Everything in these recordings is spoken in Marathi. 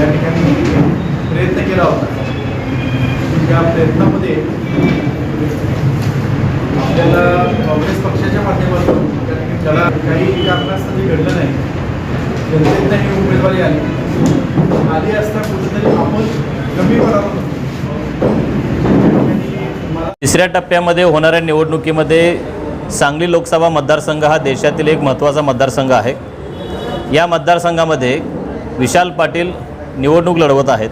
या ठिकाणी प्रयत्न केला होता. म्हणजे या प्रयत्नामध्ये आपल्याला काँग्रेस पक्षाच्या माध्यमातून त्या ठिकाणी त्याला काही कारणास्तव ते घडलं नाही. जनतेनं ही उमेदवारी आली. आली असता कुठेतरी आपण कमी करावं तिसऱ्या टप्प्यामध्ये होणाऱ्या निवडणुकीमध्ये सांगली लोकसभा मतदारसंघ हा देशातील एक महत्त्वाचा मतदारसंघ आहे. या मतदारसंघामध्ये विशाल पाटील निवडणूक लढवत आहेत.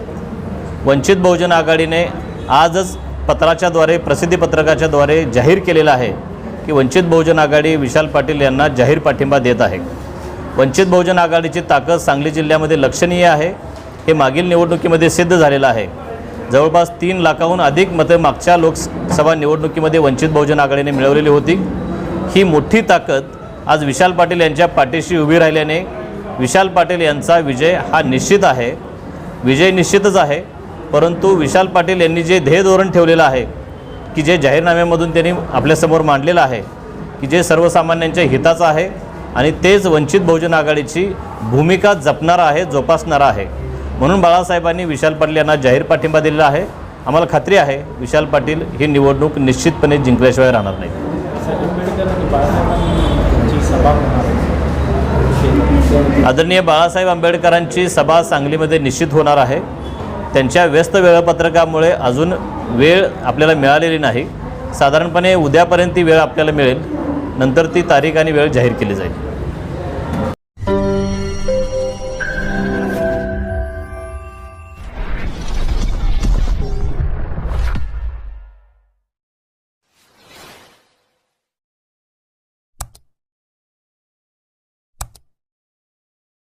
वंचित बहुजन आघाडीने आजच पत्राच्याद्वारे प्रसिद्धीपत्रकाच्याद्वारे जाहीर केलेलं आहे की वंचित बहुजन आघाडी विशाल पाटील यांना जाहीर पाठिंबा देत आहे. वंचित बहुजन आघाडीची ताकद सांगली जिल्ह्यामध्ये लक्षणीय आहे. हे मागील निवडणुकीमध्ये सिद्ध झालेलं आहे. जवळपास तीन लाखाहून अधिक मतं मागच्या लोकसभा निवडणुकीमध्ये वंचित बहुजन आघाडीने मिळवलेली होती. ही मोठी ताकद आज विशाल पाटील यांच्या पाठीशी उभी राहिल्याने विशाल पाटील यांचा विजय हा निश्चित आहे. विजय निश्चितच आहे परंतु विशाल पाटील यांनी जे ध्येय धोरण ठेवलेलं आहे की जे जाहीरनाम्यामधून त्यांनी आपल्यासमोर मांडलेलं आहे की जे सर्वसामान्यांच्या हिताचं आहे आणि तेच वंचित बहुजन आघाडीची भूमिका जपणारा आहे जोपासणारा आहे. म्हणून बाळासाहेबांनी विशाल पाटील यांना जाहीर पाठिंबा दिलेला आहे. आम्हाला खात्री आहे विशाल पाटील ही निवडणूक निश्चितपणे जिंकल्याशिवाय राहणार नाही आंबेडकर आणि बाळासाहेबांची सभा होणार आहे आदरणीय बाळासाहेब आंबेडकरांची सभा सांगलीमध्ये निश्चित होणार आहे. त्यांच्या व्यस्त वेळापत्रकामुळे अजून वेळ आपल्याला मिळालेली नाही. साधारणपणे उद्यापर्यंत ती वेळ आपल्याला मिळेल. नंतर ती तारीख आणि वेळ जाहीर केली जाईल.